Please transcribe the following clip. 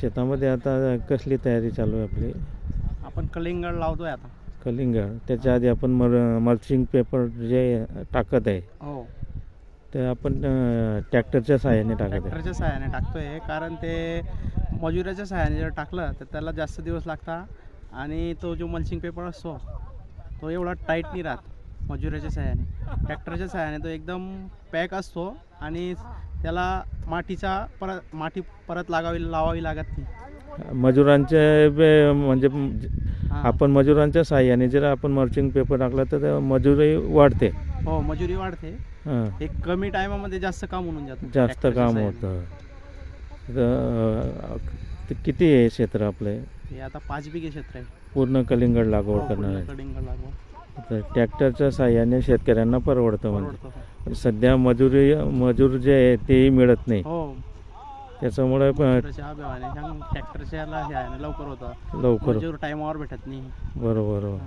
शेतामध्ये आता कसली तयारी चालू आहे आपली? आपण कलिंगड लावतोय आता. कलिंगड. त्याच्या आधी आपण मर मल्चिंग पेपर जे टाकत आहे हो. ते आपण ट्रॅक्टरच्या सहाय्याने टाकत आहे. ट्रॅक्टरच्या सहाय्याने टाकतोय. कारण ते मजुराच्या सहाय्याने जर टाकलं तर त्याला जास्त दिवस लागतात आणि तो जो मल्चिंग पेपर असतो तो एवढा टाईट नाही राहत मजुराच्या सहाय्याने. ट्रॅक्टरच्या सहाय्याने तो एकदम पॅक असतो आणि त्याला मातीचा परत माती परत लागावी लावावी लागत नाही. मजुरांचे बे- म्हणजे हां. आपण मजुरांच्या सहाय्याने जर आपण मल्चिंग पेपर टाकला तर ते मजुरी वाढते. हो मजुरी वाढते. हां. एक कमी टायमामध्ये जास्त काम होऊन जातं. जास्त काम. होतं. तर, ते किती आहे क्षेत्र आपले? हे आता पाच बिघे क्षेत्र आहे. पूर्ण कलिंगड लागवड हो, करणार पूर्ण आहे कलिंगड लागवड. तर ट्रॅक्टरच्या सहाय्याने शेतकऱ्यांना परवडतं म्हणजे. परवडतं. सध्या मजुरी मजूर जे आहे तेही मिळत नाही. हो. त्याच्यामुळे ट्रॅक्टरच्या अभावाने. ट्रॅक्टरच्या ह्याने लवकर होतं. लवकर. मजूर टायमावर भेटत नाही. बरोबर.